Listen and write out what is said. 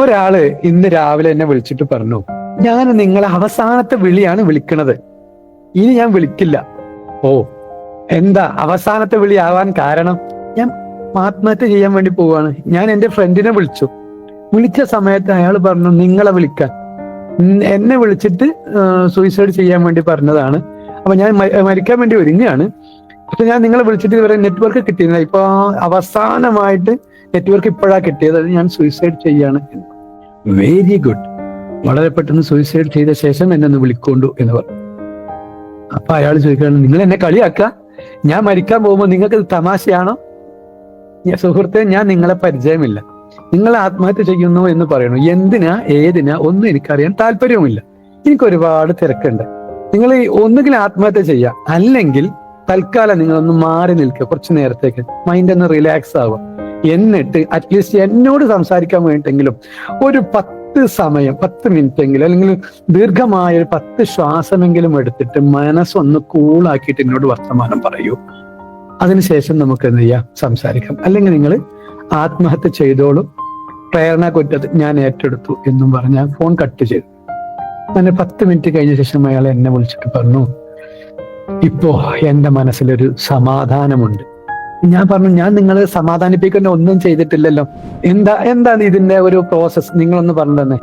ഒരാൾ ഇന്ന് രാവിലെ എന്നെ വിളിച്ചിട്ട് പറഞ്ഞു ഞാൻ നിങ്ങളെ അവസാനത്തെ വിളിയാണ് വിളിക്കണത്. ഇനി ഞാൻ വിളിക്കില്ല. ഓ എന്താ അവസാനത്തെ വിളി ആവാൻ കാരണം? ഞാൻ ആത്മഹത്യ ചെയ്യാൻ വേണ്ടി പോവാണ്. ഞാൻ എന്റെ ഫ്രണ്ടിനെ വിളിച്ചു. വിളിച്ച സമയത്ത് അയാൾ പറഞ്ഞു നിങ്ങളെ വിളിക്കാൻ. എന്നെ വിളിച്ചിട്ട് സൂയിസൈഡ് ചെയ്യാൻ വേണ്ടി പറഞ്ഞതാണ്. അപ്പൊ ഞാൻ മരിക്കാൻ വേണ്ടി ഒരുങ്ങുകയാണ്. പക്ഷെ ഞാൻ നിങ്ങളെ വിളിച്ചിട്ട് ഇവരെ നെറ്റ്വർക്ക് കിട്ടിയിരുന്നില്ല ഇപ്പൊ അവസാനമായിട്ട് നെറ്റ്വർക്ക് ഇപ്പോഴാ കിട്ടിയത്. അത് ഞാൻ സൂയിസൈഡ് ചെയ്യാണ്. വെരി ഗുഡ് വളരെ പെട്ടെന്ന് സൂയിസൈഡ് ചെയ്ത ശേഷം എന്നെ ഒന്ന് വിളിക്കൊണ്ടു എന്ന് പറഞ്ഞു. അപ്പൊ അയാൾ ചോദിക്കുകയാണ് നിങ്ങൾ എന്നെ കളിയാക്ക ഞാൻ മരിക്കാൻ പോകുമ്പോൾ നിങ്ങൾക്ക് ഇത് തമാശയാണോ? സുഹൃത്തെ ഞാൻ നിങ്ങളെ പരിചയമില്ല. നിങ്ങൾ ആത്മഹത്യ ചെയ്യുന്നു എന്ന് പറയുന്നു. എന്തിനാ ഏതിനാ ഒന്നും എനിക്കറിയാൻ താല്പര്യവുമില്ല. എനിക്ക് ഒരുപാട് തിരക്കുണ്ട്. നിങ്ങൾ ഒന്നുകിൽ ആത്മഹത്യ ചെയ്യാം അല്ലെങ്കിൽ തൽക്കാലം നിങ്ങളൊന്ന് മാറി നിൽക്കുക കുറച്ച് നേരത്തേക്ക്. മൈൻഡ് ഒന്ന് റിലാക്സ് ആവുക. എന്നിട്ട് അറ്റ്ലീസ്റ്റ് എന്നോട് സംസാരിക്കാൻ വേണ്ടിട്ടെങ്കിലും ഒരു പത്ത് സമയം പത്ത് എങ്കിലും അല്ലെങ്കിൽ ദീർഘമായ ഒരു പത്ത് ശ്വാസമെങ്കിലും എടുത്തിട്ട് മനസ്സൊന്ന് കൂളാക്കിയിട്ട് എന്നോട് വർത്തമാനം പറയൂ. അതിനുശേഷം നമുക്ക് എന്ത് ചെയ്യാം? സംസാരിക്കാം. അല്ലെങ്കിൽ നിങ്ങൾ ആത്മഹത്യ ചെയ്തോളും. പ്രേരണ കുറ്റത്ത് ഞാൻ ഏറ്റെടുത്തു എന്നും പറഞ്ഞ് ഫോൺ കട്ട് ചെയ്തു. അങ്ങനെ പത്ത് മിനിറ്റ് കഴിഞ്ഞ ശേഷം അയാൾ എന്നെ വിളിച്ചിട്ട് പറഞ്ഞു ഇപ്പോ എന്റെ മനസ്സിലൊരു സമാധാനമുണ്ട്. ഞാൻ പറഞ്ഞു ഞാൻ നിങ്ങളെ സമാധാനിപ്പിക്കുന്ന ഒന്നും ചെയ്തിട്ടില്ലല്ലോ. എന്താ എന്താണ് ഇതിന്റെ ഒരു പ്രോസസ് നിങ്ങളൊന്ന് പറഞ്ഞു തന്നെ